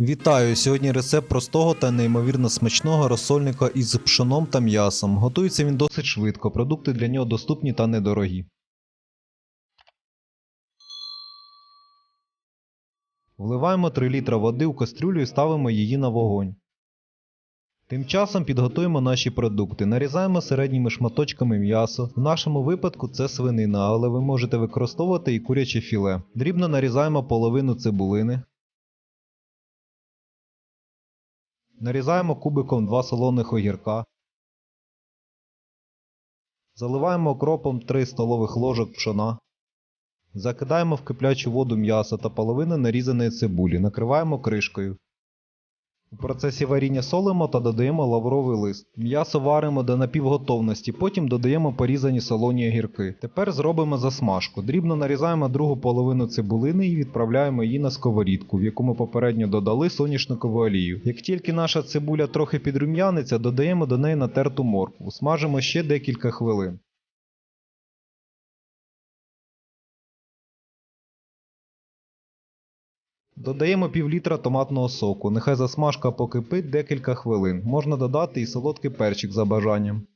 Вітаю! Сьогодні рецепт простого та неймовірно смачного розсольника із пшоном та м'ясом. Готується він досить швидко, продукти для нього доступні та недорогі. Вливаємо 3 літра води у кастрюлю і ставимо її на вогонь. Тим часом підготуємо наші продукти. Нарізаємо середніми шматочками м'ясо. В нашому випадку це свинина, але ви можете використовувати і куряче філе. Дрібно нарізаємо половину цибулини. Нарізаємо кубиком 2 солоних огірка. Заливаємо окропом 3 столових ложок пшона. Закидаємо в киплячу воду м'ясо та половину нарізаної цибулі. Накриваємо кришкою. У процесі варіння солимо та додаємо лавровий лист. М'ясо варимо до напівготовності, потім додаємо порізані солоні огірки. Тепер зробимо засмажку. Дрібно нарізаємо другу половину цибулини і відправляємо її на сковорідку, в яку ми попередньо додали соняшникову олію. Як тільки наша цибуля трохи підрум'яниться, додаємо до неї натерту моркву. Смажимо ще декілька хвилин. Додаємо пів літра томатного соку. Нехай засмажка покипить декілька хвилин. Можна додати і солодкий перчик за бажанням.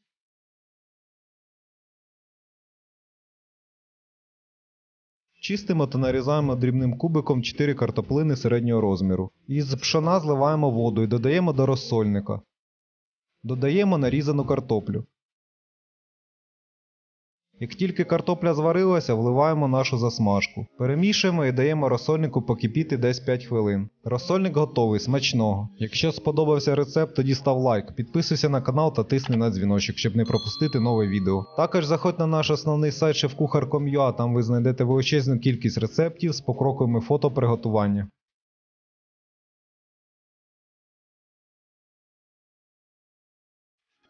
Чистимо та нарізаємо дрібним кубиком 4 картоплини середнього розміру. Із пшона зливаємо воду і додаємо до розсольника. Додаємо нарізану картоплю. Як тільки картопля зварилася, вливаємо нашу засмажку. Перемішуємо і даємо розсольнику покипіти десь 5 хвилин. Розсольник готовий, смачного. Якщо сподобався рецепт, тоді став лайк, підписуйся на канал та тисни на дзвіночок, щоб не пропустити нове відео. Також заходь на наш основний сайт chefkuchar.com.ua, там ви знайдете величезну кількість рецептів з покроковими фото приготування.